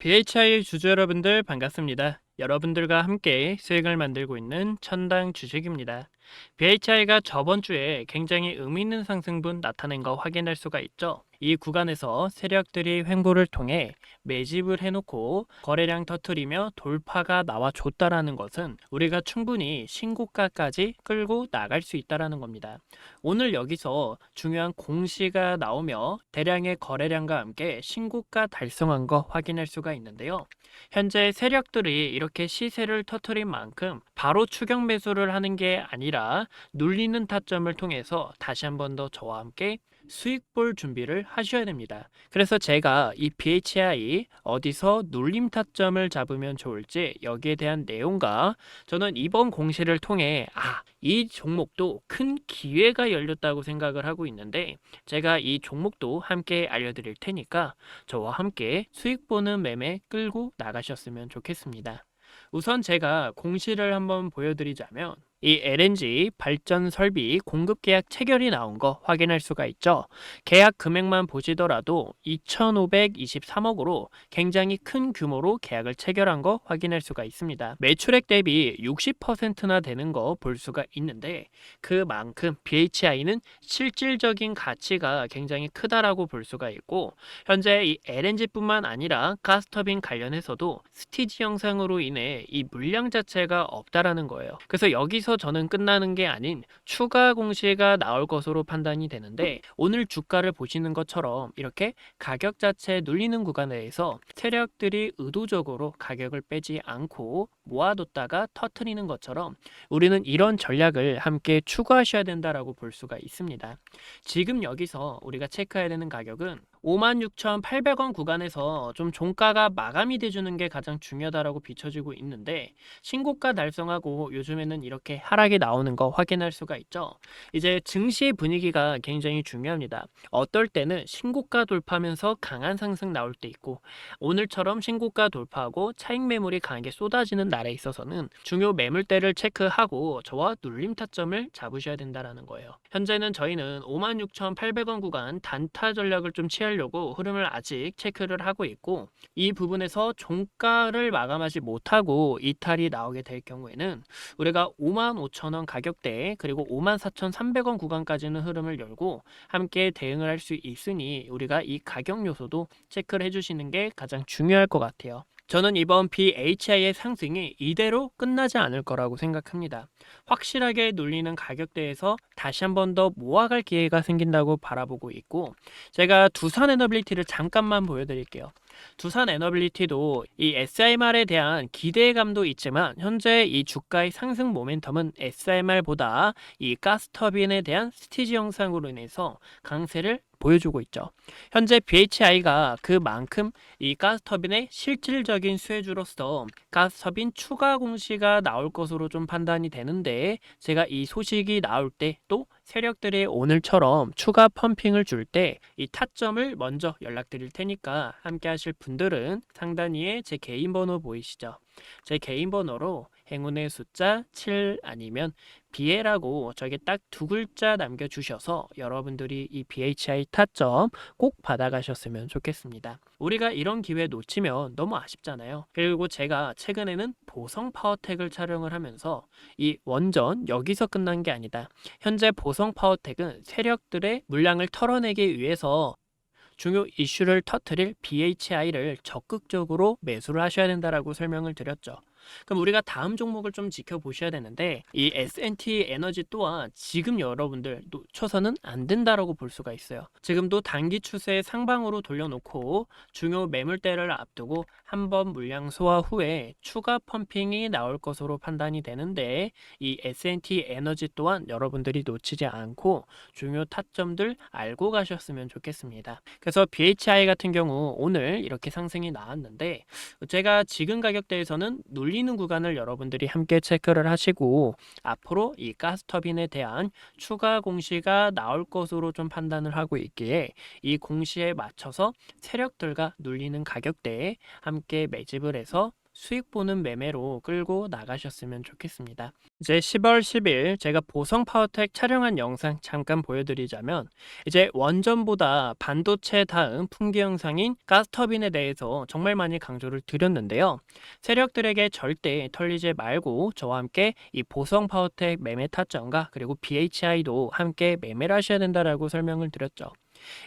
BHI 주주 여러분들 반갑습니다. 여러분들과 함께 수익을 만들고 있는 천당 주식입니다. BHI가 저번 주에 굉장히 의미 있는 상승분 나타낸 거 확인할 수가 있죠. 이 구간에서 세력들이 횡보를 통해 매집을 해놓고 거래량 터트리며 돌파가 나와줬다라는 것은 우리가 충분히 신고가까지 끌고 나갈 수 있다라는 겁니다. 오늘 여기서 중요한 공시가 나오며 대량의 거래량과 함께 신고가 달성한 거 확인할 수가 있는데요. 현재 세력들이 이렇게 시세를 터트린 만큼 바로 추격 매수를 하는 게 아니라 눌리는 타점을 통해서 다시 한 번 더 저와 함께 수익 볼 준비를 하셔야 됩니다. 그래서 제가 이 BHI 어디서 눌림 타점을 잡으면 좋을지 여기에 대한 내용과 저는 이번 공시를 통해 아, 이 종목도 큰 기회가 열렸다고 생각을 하고 있는데 제가 이 종목도 함께 알려드릴 테니까 저와 함께 수익 보는 매매 끌고 나가셨으면 좋겠습니다. 우선 제가 공시를 한번 보여드리자면 이 LNG 발전 설비 공급 계약 체결이 나온 거 확인할 수가 있죠. 계약 금액만 보시더라도 2,523억으로 굉장히 큰 규모로 계약을 체결한 거 확인할 수가 있습니다. 매출액 대비 60%나 되는 거 볼 수가 있는데 그만큼 BHI는 실질적인 가치가 굉장히 크다라고 볼 수가 있고 현재 이 LNG뿐만 아니라 가스터빈 관련해서도 스티지 영상으로 인해 이 물량 자체가 없다라는 거예요. 그래서 여기서 저는 끝나는 게 아닌 추가 공시가 나올 것으로 판단이 되는데 오늘 주가를 보시는 것처럼 이렇게 가격 자체 눌리는 구간에서 세력들이 의도적으로 가격을 빼지 않고 모아뒀다가 터트리는 것처럼 우리는 이런 전략을 함께 추구하셔야 된다라고 볼 수가 있습니다. 지금 여기서 우리가 체크해야 되는 가격은 56,800원 구간에서 좀 종가가 마감이 돼주는 게 가장 중요하다라고 비춰지고 있는데 신고가 달성하고 요즘에는 이렇게 하락이 나오는 거 확인할 수가 있죠. 이제 증시 분위기가 굉장히 중요합니다. 어떨 때는 신고가 돌파하면서 강한 상승 나올 때 있고 오늘처럼 신고가 돌파하고 차익 매물이 강하게 쏟아지는 날에 있어서는 중요 매물대를 체크하고 저와 눌림 타점을 잡으셔야 된다라는 거예요. 현재는 저희는 56,800원 구간 단타 전략을 좀 취 하려고 흐름을 아직 체크를 하고 있고 이 부분에서 종가를 마감하지 못하고 이탈이 나오게 될 경우에는 우리가 55,000원 가격대 그리고 54,300원 구간까지는 흐름을 열고 함께 대응을 할 수 있으니 우리가 이 가격 요소도 체크를 해주시는 게 가장 중요할 것 같아요. 저는 이번 BHI의 상승이 이대로 끝나지 않을 거라고 생각합니다. 확실하게 눌리는 가격대에서 다시 한 번 더 모아갈 기회가 생긴다고 바라보고 있고 제가 두산 에너빌리티를 잠깐만 보여드릴게요. 두산 에너빌리티도 이 SIMR에 대한 기대감도 있지만 현재 이 주가의 상승 모멘텀은 SIMR보다 이 가스터빈에 대한 스티지 영상으로 인해서 강세를 보여주고 있죠. 현재 BHI가 그만큼 이 가스터빈의 실질적인 수혜주로서 가스터빈 추가 공시가 나올 것으로 좀 판단이 되는데 제가 이 소식이 나올 때또 세력들이 오늘처럼 추가 펌핑을 줄 때 이 타점을 먼저 연락드릴 테니까 함께 하실 분들은 상단 위에 제 개인 번호 보이시죠? 제 개인 번호로 행운의 숫자 7 아니면 BL하고 저에게 딱 두 글자 남겨주셔서 여러분들이 이 BHI 타점 꼭 받아가셨으면 좋겠습니다. 우리가 이런 기회 놓치면 너무 아쉽잖아요. 그리고 제가 최근에는 보성 파워텍을 촬영을 하면서 이 원전 여기서 끝난 게 아니다. 현재 보성 파워텍은 세력들의 물량을 털어내기 위해서 중요 이슈를 터트릴 BHI를 적극적으로 매수를 하셔야 된다라고 설명을 드렸죠. 그럼 우리가 다음 종목을 좀 지켜보셔야 되는데 이 S&T 에너지 또한 지금 여러분들 놓쳐서는 안 된다라고 볼 수가 있어요. 지금도 단기 추세 상방으로 돌려놓고 중요 매물대를 앞두고 한 번 물량 소화 후에 추가 펌핑이 나올 것으로 판단이 되는데 이 S&T 에너지 또한 여러분들이 놓치지 않고 중요 타점들 알고 가셨으면 좋겠습니다. 그래서 BHI 같은 경우 오늘 이렇게 상승이 나왔는데 제가 지금 가격대에서는 눌리 눌리는 구간을 여러분들이 함께 체크를 하시고 앞으로 이 가스터빈에 대한 추가 공시가 나올 것으로 좀 판단을 하고 있기에 이 공시에 맞춰서 세력들과 눌리는 가격대에 함께 매집을 해서 수익 보는 매매로 끌고 나가셨으면 좋겠습니다. 이제 10월 10일 제가 보성 파워텍 촬영한 영상 잠깐 보여드리자면 이제 원전보다 반도체 다음 풍기 영상인 가스터빈에 대해서 정말 많이 강조를 드렸는데요. 세력들에게 절대 털리지 말고 저와 함께 이 보성 파워텍 매매 타점과 그리고 BHI도 함께 매매를 하셔야 된다라고 설명을 드렸죠.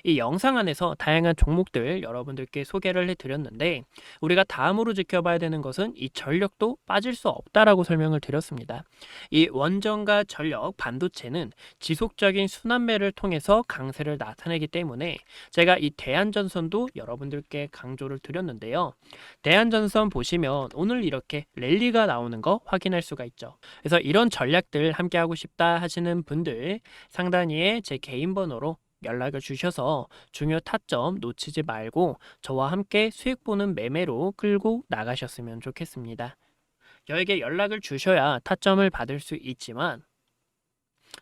이 영상 안에서 다양한 종목들 여러분들께 소개를 해드렸는데 우리가 다음으로 지켜봐야 되는 것은 이 전력도 빠질 수 없다라고 설명을 드렸습니다. 이 원전과 전력, 반도체는 지속적인 순환매를 통해서 강세를 나타내기 때문에 제가 이 대한전선도 여러분들께 강조를 드렸는데요. 대한전선 보시면 오늘 이렇게 랠리가 나오는 거 확인할 수가 있죠. 그래서 이런 전략들 함께 하고 싶다 하시는 분들 상단위에 제 개인 번호로 연락을 주셔서 중요 타점 놓치지 말고 저와 함께 수익 보는 매매로 끌고 나가셨으면 좋겠습니다. 저에게 연락을 주셔야 타점을 받을 수 있지만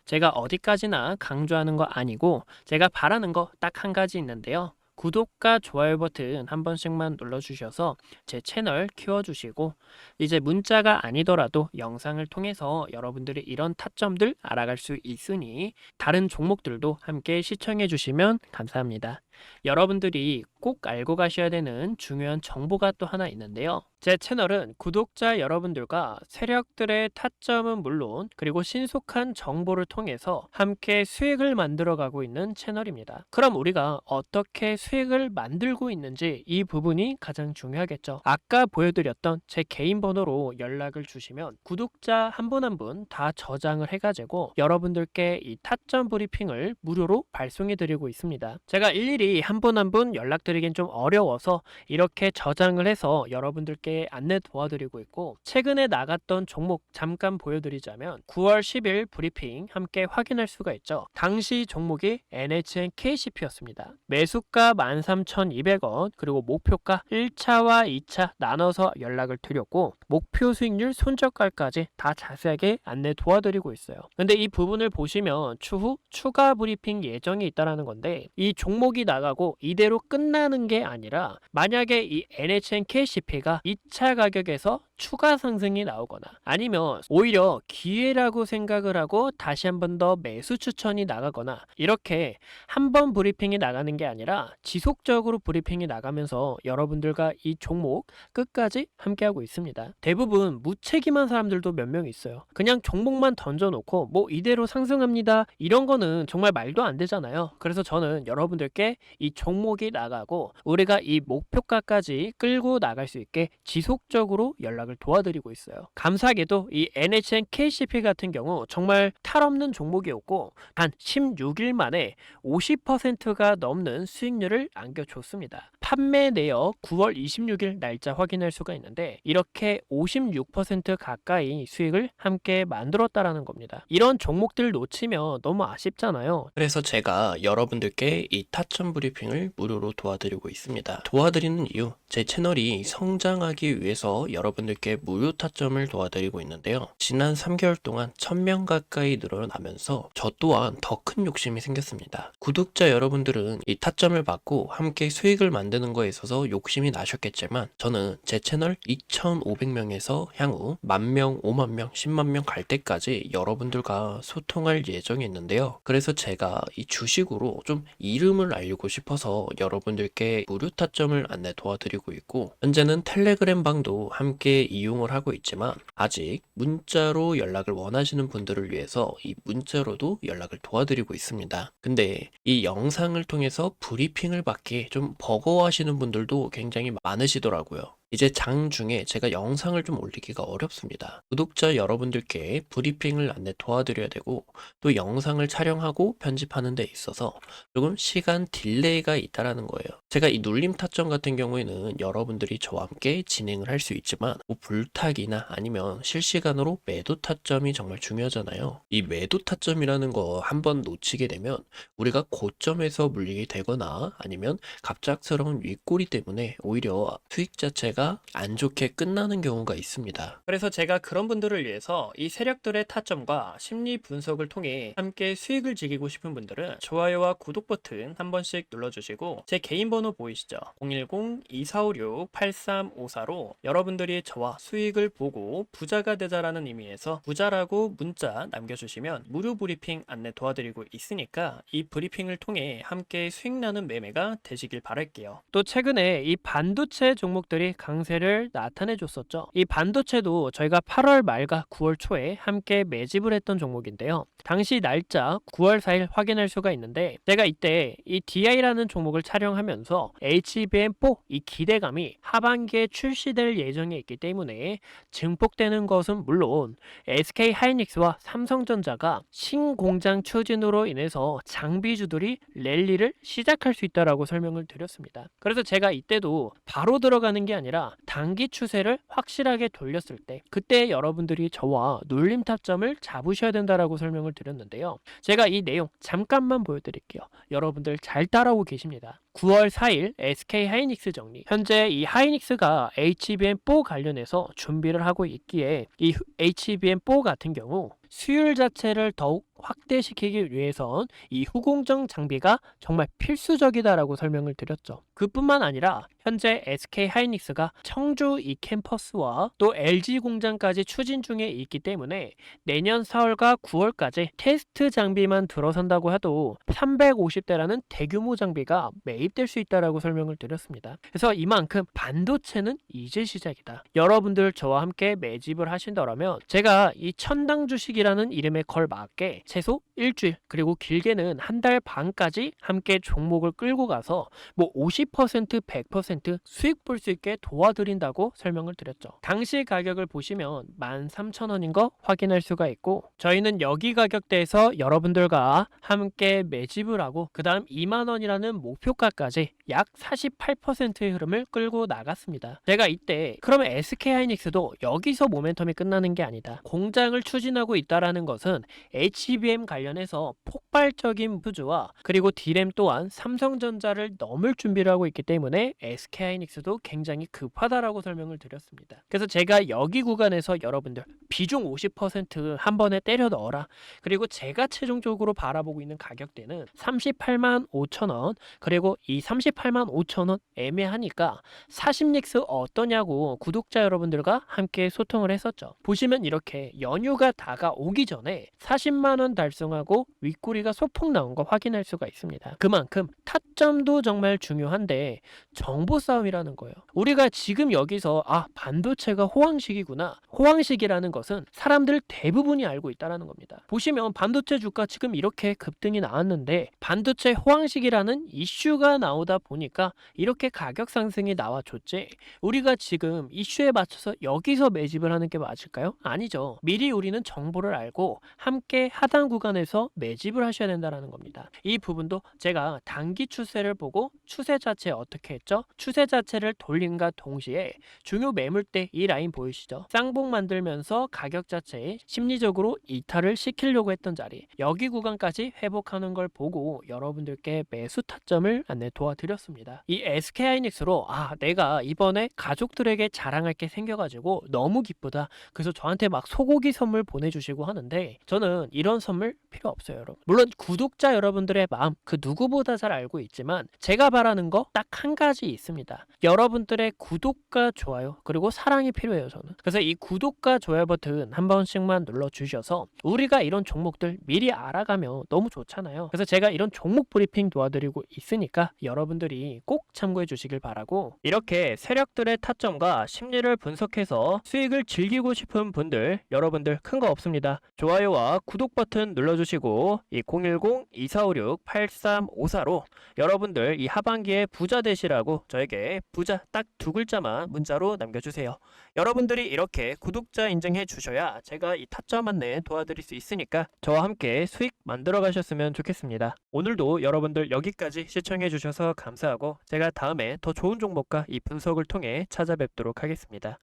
제가 어디까지나 강조하는 거 아니고 제가 바라는 거 딱 한 가지 있는데요. 구독과 좋아요 버튼 한 번씩만 눌러주셔서 제 채널 키워주시고 이제 문자가 아니더라도 영상을 통해서 여러분들이 이런 타점들 알아갈 수 있으니 다른 종목들도 함께 시청해 주시면 감사합니다. 여러분들이 꼭 알고 가셔야 되는 중요한 정보가 또 하나 있는데요. 제 채널은 구독자 여러분들과 세력들의 타점은 물론 그리고 신속한 정보를 통해서 함께 수익을 만들어 가고 있는 채널입니다. 그럼 우리가 어떻게 수익을 만들고 있는지 이 부분이 가장 중요하겠죠. 아까 보여드렸던 제 개인 번호로 연락을 주시면 구독자 한 분 한 분 다 저장을 해가지고 여러분들께 이 타점 브리핑을 무료로 발송해 드리고 있습니다. 제가 일일 이 한 분 한 분 연락드리긴 좀 어려워서 이렇게 저장을 해서 여러분들께 안내 도와드리고 있고 최근에 나갔던 종목 잠깐 보여드리자면 9월 10일 브리핑 함께 확인할 수가 있죠. 당시 종목이 NHN KCP였습니다. 매수가 13,200원 그리고 목표가 1차와 2차 나눠서 연락을 드렸고 목표 수익률 손절가까지 다 자세하게 안내 도와드리고 있어요. 근데 이 부분을 보시면 추후 추가 브리핑 예정이 있다라는 건데 이 종목이 나가고 이대로 끝나는 게 아니라 만약에 이 NHN KCP가 2차 가격에서 추가 상승이 나오거나 아니면 오히려 기회라고 생각을 하고 다시 한 번 더 매수 추천이 나가거나 이렇게 한 번 브리핑이 나가는 게 아니라 지속적으로 브리핑이 나가면서 여러분들과 이 종목 끝까지 함께하고 있습니다. 대부분 무책임한 사람들도 몇 명 있어요. 그냥 종목만 던져놓고 뭐 이대로 상승합니다. 이런 거는 정말 말도 안 되잖아요. 그래서 저는 여러분들께 이 종목이 나가고 우리가 이 목표가까지 끌고 나갈 수 있게 지속적으로 연락을 도와드리고 있어요. 감사하게도 이 NHN KCP 같은 경우 정말 탈 없는 종목이었고 한 16일 만에 50%가 넘는 수익률을 안겨줬습니다. 판매 내역 9월 26일 날짜 확인할 수가 있는데 이렇게 56% 가까이 수익을 함께 만들었다라는 겁니다. 이런 종목들 놓치면 너무 아쉽잖아요. 그래서 제가 여러분들께 이 타점 브리핑을 무료로 도와드리고 있습니다. 도와드리는 이유, 제 채널이 성장하기 위해서 여러분들 께 무료 타점을 도와드리고 있는데요. 지난 3개월 동안 1000명 가까이 늘어나면서 저 또한 더 큰 욕심이 생겼습니다. 구독자 여러분들은 이 타점을 받고 함께 수익을 만드는 거에 있어서 욕심이 나셨겠지만 저는 제 채널 2,500명에서 향후 만명, 5만 명, 10만 명 갈 때까지 여러분들과 소통할 예정이 있는데요. 그래서 제가 이 주식으로 좀 이름을 알리고 싶어서 여러분들께 무료 타점을 안내 도와드리고 있고 현재는 텔레그램 방도 함께 이용을 하고 있지만 아직 문자로 연락을 원하시는 분들을 위해서 이 문자로도 연락을 도와드리고 있습니다. 근데 이 영상을 통해서 브리핑을 받기 좀 버거워하시는 분들도 굉장히 많으시더라고요. 이제 장 중에 제가 영상을 좀 올리기가 어렵습니다. 구독자 여러분들께 브리핑을 안내 도와드려야 되고 또 영상을 촬영하고 편집하는 데 있어서 조금 시간 딜레이가 있다라는 거예요. 제가 이 눌림 타점 같은 경우에는 여러분들이 저와 함께 진행을 할 수 있지만 뭐 불타기나 아니면 실시간으로 매도 타점이 정말 중요하잖아요. 이 매도 타점이라는 거 한번 놓치게 되면 우리가 고점에서 물리게 되거나 아니면 갑작스러운 윗꼬리 때문에 오히려 수익 자체가 자체가 안 좋게 끝나는 경우가 있습니다. 그래서 제가 그런 분들을 위해서 이 세력들의 타점과 심리 분석을 통해 함께 수익을 즐기고 싶은 분들은 좋아요와 구독 버튼 한 번씩 눌러주시고 제 개인 번호 보이시죠? 010-2456-8354로 여러분들이 저와 수익을 보고 부자가 되자라는 의미에서 부자라고 문자 남겨주시면 무료 브리핑 안내 도와드리고 있으니까 이 브리핑을 통해 함께 수익 나는 매매가 되시길 바랄게요. 또 최근에 이 반도체 종목들이 강 세를 나타내 줬었죠. 이 반도체도 저희가 8월 말과 9월 초에 함께 매집을 했던 종목인데요. 당시 날짜 9월 4일 확인할 수가 있는데 제가 이때 이 DI라는 종목을 촬영하면서 HBM4 이 기대감이 하반기에 출시될 예정에 있기 때문에 증폭되는 것은 물론 SK 하이닉스와 삼성전자가 신공장 추진으로 인해서 장비주들이 랠리를 시작할 수 있다라고 설명을 드렸습니다. 그래서 제가 이때도 바로 들어가는 게 아니라 단기 추세를 확실하게 돌렸을 때 그때 여러분들이 저와 눌림 타점을 잡으셔야 된다라고 설명을 드렸는데요. 제가 이 내용 잠깐만 보여드릴게요. 여러분들 잘 따라오고 계십니다. 9월 4일 SK 하이닉스 정리. 현재 이 하이닉스가 HBM4 관련해서 준비를 하고 있기에 이 HBM4 같은 경우 수율 자체를 더욱 확대시키기 위해선 이 후공정 장비가 정말 필수적이다라고 설명을 드렸죠. 그뿐만 아니라 현재 SK 하이닉스가 청주 이 캠퍼스와 또 LG 공장까지 추진 중에 있기 때문에 내년 4월과 9월까지 테스트 장비만 들어선다고 해도 350대라는 대규모 장비가 매 입될 수 있다라고 설명을 드렸습니다. 그래서 이만큼 반도체는 이제 시작이다. 여러분들 저와 함께 매집을 하신다면 제가 이 천당 주식이라는 이름에 걸맞게 최소 일주일 그리고 길게는 한 달 반까지 함께 종목을 끌고 가서 뭐 50% 100% 수익 볼 수 있게 도와드린다고 설명을 드렸죠. 당시 가격을 보시면 13,000원인 거 확인할 수가 있고 저희는 여기 가격대에서 여러분들과 함께 매집을 하고 그 다음 2만원이라는 목표가 까지 약 48%의 흐름을 끌고 나갔습니다. 제가 이때 그러면 SK 하이닉스도 여기서 모멘텀이 끝나는 게 아니다. 공장을 추진하고 있다라는 것은 HBM 관련해서 폭발적인 부주와 그리고 D램 또한 삼성전자를 넘을 준비를 하고 있기 때문에 SK 하이닉스도 굉장히 급하다라고 설명을 드렸습니다. 그래서 제가 여기 구간에서 여러분들 비중 50%한 번에 때려 넣어라. 그리고 제가 최종적으로 바라보고 있는 가격대는 38만 5천 원 그리고 이 38만 5천 원 애매하니까 40닉스 어떠냐고 구독자 여러분들과 함께 소통을 했었죠. 보시면 이렇게 연휴가 다가오기 전에 40만 원 달성하고 윗꼬리가 소폭 나온 거 확인할 수가 있습니다. 그만큼 타점도 정말 중요한데 정보 싸움이라는 거예요. 우리가 지금 여기서 아 반도체가 호황식이구나. 호황식이라는 것은 사람들 대부분이 알고 있다라는 겁니다. 보시면 반도체 주가 지금 이렇게 급등이 나왔는데 반도체 호황식이라는 이슈가 나오다 보니까 이렇게 가격 상승이 나와줬지. 우리가 지금 이슈에 맞춰서 여기서 매집을 하는 게 맞을까요? 아니죠. 미리 우리는 정보를 알고 함께 하단 구간에서 매집을 하셔야 된다는 겁니다. 이 부분도 제가 단기 추세를 보고 추세 자체 어떻게 했죠? 추세 자체를 돌림과 동시에 중요 매물대 이 라인 보이시죠? 쌍봉 만들면서 가격 자체에 심리적으로 이탈을 시키려고 했던 자리 여기 구간까지 회복하는 걸 보고 여러분들께 매수 타점을 안내 도와드렸습니다. 이 SK 하이닉스로 아 내가 이번에 가족들에게 자랑할 게 생겨가지고 너무 기쁘다. 그래서 저한테 막 소고기 선물 보내주시고 하는데 저는 이런 선물 필요 없어요, 여러분. 물론 구독자 여러분들의 마음 그 누구보다 잘 알고 있지만 제가 바라는 거 딱 한 가지 있습니다. 여러분들의 구독과 좋아요 그리고 사랑이 필요해요, 저는. 그래서 이 구독과 좋아요 버튼 한 번씩만 눌러 주셔서 우리가 이런 종목들 미리 알아가면 너무 좋잖아요. 그래서 제가 이런 종목 브리핑 도와드리고 있으니까 여러분들이 꼭 참고해 주시길 바라고 이렇게 세력들의 타점과 심리를 분석해서 수익을 즐기고 싶은 분들 여러분들 큰 거 없습니다. 좋아요와 구독 버튼 눌러주시고 이 010-2456-8354로 여러분들 이 하반기에 부자 되시라고 저에게 부자 딱 두 글자만 문자로 남겨주세요. 여러분들이 이렇게 구독자 인증해 주셔야 제가 이 타점 안내 도와드릴 수 있으니까 저와 함께 수익 만들어 가셨으면 좋겠습니다. 오늘도 여러분들 여기까지 시청해 주셔서 감사하고 제가 다음에 더 좋은 종목과 이 분석을 통해 찾아뵙도록 하겠습니다.